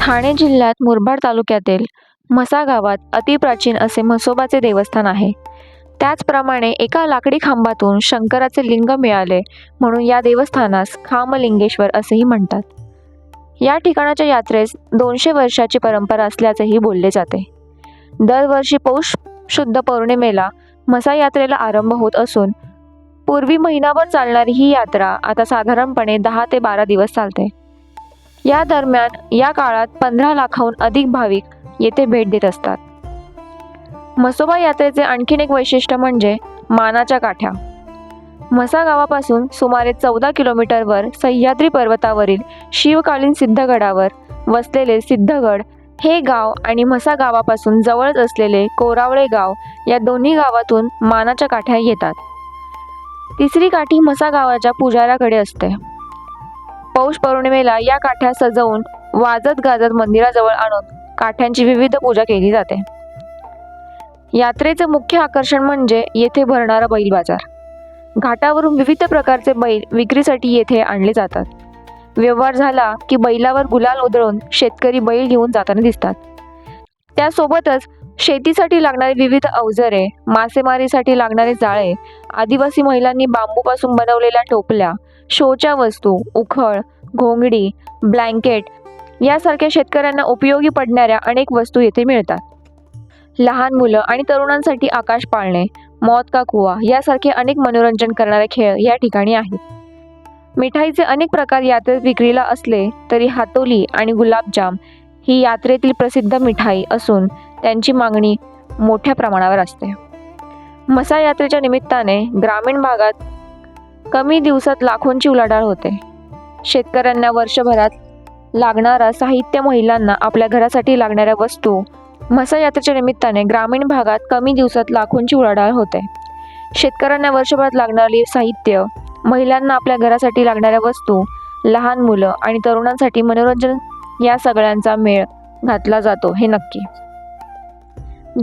ठाणे जिल्ह्यात मुरबाड तालुक्यातील म्हसा गावात अतिप्राचीन असे म्हसोबाचे देवस्थान आहे. त्याचप्रमाणे एका लाकडी खांबातून शंकराचे लिंग मिळाले म्हणून या देवस्थानास खामलिंगेश्वर असेही म्हणतात. या ठिकाणाच्या यात्रेस दोनशे वर्षाची परंपरा असल्याचेही बोलले जाते. दरवर्षी पौष शुद्ध पौर्णिमेला म्हसा यात्रेला आरंभ होत असून पूर्वी महिनाभर चालणारी ही यात्रा आता साधारणपणे दहा ते बारा दिवस चालते. या दरम्यान या काळात पंधरा लाखाहून अधिक भाविक येथे भेट देत असतात. मसोबा यात्रेचे आणखीन एक वैशिष्ट्य म्हणजे मानाच्या काठ्या. म्हसा गावापासून सुमारे चौदा किलोमीटरवर सह्याद्री पर्वतावरील शिवकालीन सिद्धगडावर वसलेले सिद्धगड हे गाव आणि म्हसा गावापासून जवळच असलेले कोरावळे गाव या दोन्ही गावातून मानाच्या काठ्या येतात. तिसरी काठी म्हसा गावाच्या पुजाऱ्याकडे असते. पौष पौर्णिमेला या काठ्या सजवून वाजत गाजत मंदिराजवळ आणून काठ्यांची विविध पूजा केली जाते. यात्रेचं मुख्य आकर्षण म्हणजे येथे भरणारा बैल बाजार. घाटावरून विविध प्रकारचे बैल विक्रीसाठी येथे आणले जातात. व्यवहार झाला की बैलावर गुलाल उधळून शेतकरी बैल घेऊन जाताना दिसतात. त्यासोबतच शेतीसाठी लागणारी विविध अवजारे मासेमारीसाठी लागणारे जाळे आदिवासी महिलांनी बांबूपासून बनवलेल्या टोपल्या शोच्या वस्तू उखळ घोंगडी ब्लँकेट यासारख्या शेतकऱ्यांना उपयोगी पडणाऱ्या अनेक वस्तू येथे मिळतात. लहान मुलं आणि तरुणांसाठी आकाश पाळणे मौत का कुवा यासारखे अनेक मनोरंजन करणारे खेळ या ठिकाणी आहेत. मिठाईचे अनेक प्रकार यात्रेत विक्रीला असले तरी हातोली आणि गुलाबजाम ही यात्रेतील प्रसिद्ध मिठाई असून त्यांची मागणी मोठ्या प्रमाणावर असते. मसा यात्रेच्या निमित्ताने ग्रामीण भागात कमी दिवसात लाखोंची उलाढाल होते. शेतकऱ्यांना वर्षभरात लागणारा साहित्य महिलांना आपल्या घरासाठी लागणाऱ्या वस्तू म्हसा यात्रेच्या निमित्ताने ग्रामीण भागात कमी दिवसात लाखोंची उलाढाल होते. शेतकऱ्यांना वर्षभरात लागणारे साहित्य महिलांना आपल्या घरासाठी लागणाऱ्या वस्तू लहान मुलं आणि तरुणांसाठी मनोरंजन या सगळ्यांचा मेळ घातला जातो हे नक्की.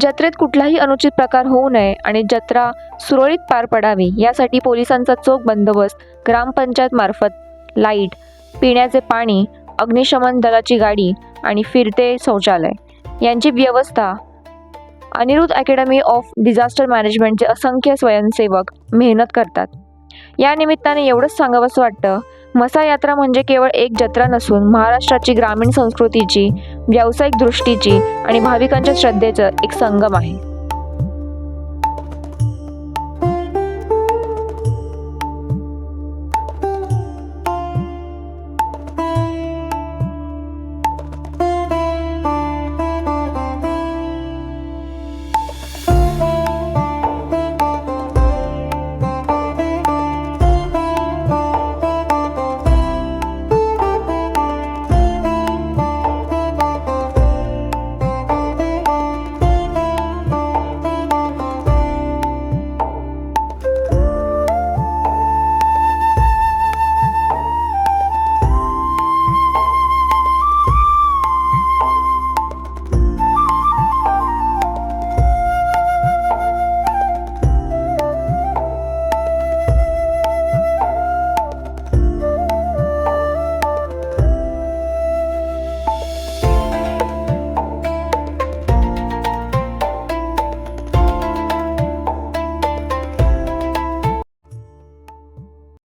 जत्रेत कुठलाही अनुचित प्रकार होऊ नये आणि जत्रा सुरळीत पार पडावी यासाठी पोलिसांचा चोख बंदोबस्त ग्रामपंचायत मार्फत लाइट पिण्याचे पाणी अग्निशमन दलाची गाडी आणि फिरते शौचालय. यांची व्यवस्था अनिरुद्ध अकॅडमी ऑफ डिझास्टर मॅनेजमेंटचे असंख्य स्वयंसेवक मेहनत करतात. या निमित्ताने एवढंच सांगावंसं वाटतं मसा यात्रा म्हणजे केवळ एक जत्रा नसून महाराष्ट्राची ग्रामीण संस्कृतीची व्यावसायिक दृष्टीची आणि भाविकांच्या श्रद्धेचं एक संगम आहे.